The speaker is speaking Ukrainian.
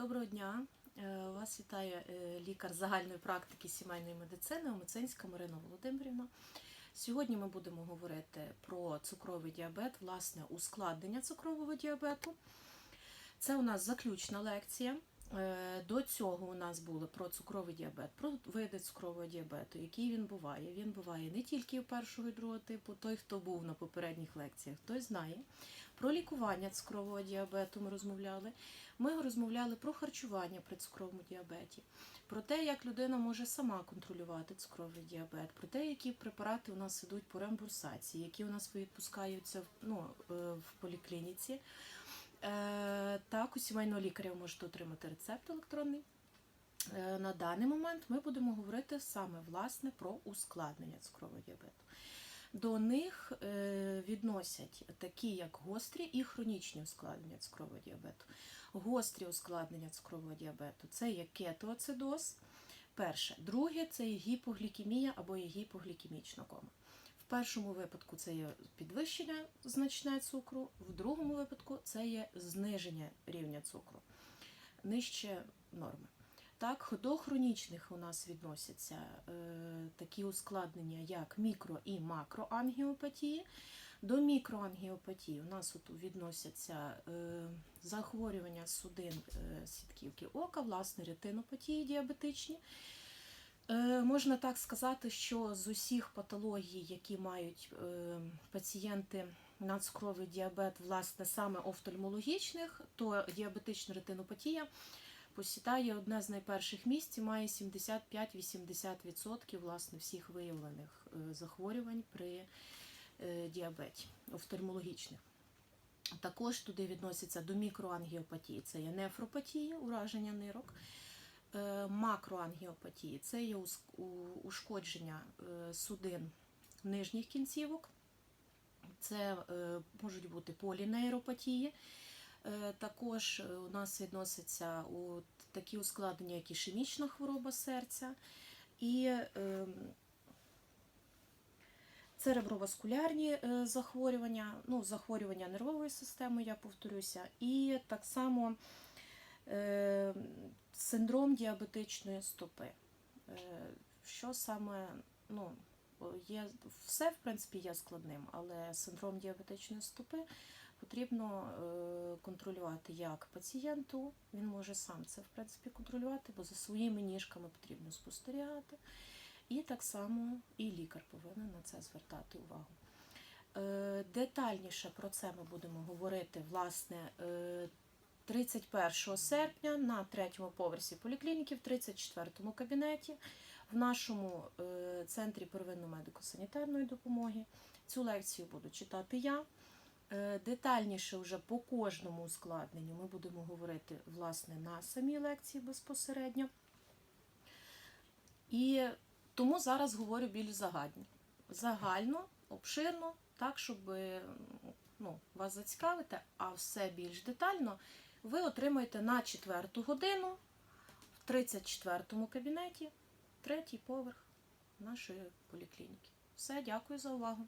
Доброго дня. Е, Вас вітає е, лікар загальної практики сімейної медицини Омицинська Марина Володимирівна. Сьогодні ми будемо говорити про цукровий діабет, власне, ускладнення цукрового діабету. Це у нас заключна лекція. Е, До цього у нас були про цукровий діабет, про види цукрового діабету, який він буває. Він буває не тільки у першого і другого типу, той, хто був на попередніх лекціях, той знає. Про лікування цукрового діабету ми розмовляли. Ми розмовляли про харчування при цукровому діабеті, про те, як людина може сама контролювати цукровий діабет, про те, які препарати у нас ідуть по реімбурсації, які у нас відпускаються ну, е, в поліклініці. Е, Так, у сімейного лікаря ви можете отримати рецепт електронний. Е, На даний момент ми будемо говорити саме власне про ускладнення цукрового діабету. До них е, відносять такі, як гострі і хронічні ускладнення цукрового діабету. Гострі ускладнення цукрового діабету це є кетоацидоз. Перше. Друге це є гіпоглікемія або є гіпоглікемічна кома. Першому випадку це є підвищення значне цукру, в другому випадку це є зниження рівня цукру нижче норми. Так, до хронічних у нас відносяться е, такі ускладнення, як мікро і макроангіопатії. До мікроангіопатії у нас от відносяться е, захворювання судин е, сітківки ока, власне, ретинопатії діабетичні. Е, можна так сказати, що з усіх патологій, які мають е, пацієнти нацкровий діабет, власне, саме офтальмологічних, то діабетична ретинопатія посідає одне з найперших місць і має 75-80% власне всіх виявлених е, захворювань при діабеті офтальмологічних. Також туди відносяться до мікроангіопатії, це є нефропатія, ураження нирок. Е, Макроангіопатії це є ушкодження е, судин нижніх кінцівок. Це е, можуть бути полінейропатії. Також у нас відносяться такі ускладнення, як ішемічна хвороба серця і е, цереброваскулярні захворювання, ну, захворювання нервової системи, я повторюся, і так само е, синдром діабетичної стопи. Е, Що саме, ну, є, все, в принципі, є складним, але синдром діабетичної стопи потрібно е, контролювати як пацієнту, він може сам це в принципі контролювати, бо за своїми ніжками потрібно спостерігати. І так само і лікар повинен на це звертати увагу. Е, Детальніше про це ми будемо говорити власне 31 серпня на третьому поверсі поліклініки, в 34-му кабінеті, в нашому е, центрі первинної медико-санітарної допомоги. Цю лекцію буду читати я. Е, Детальніше вже по кожному ускладненню ми будемо говорити власне на самій лекції безпосередньо. І тому зараз говорю більш загальні. Загально, обширно, так, щоб ну, вас зацікавити, а все більш детально ви отримаєте на четверту годину в 34-му кабінеті, третій поверх нашої поліклініки. Все, дякую за увагу.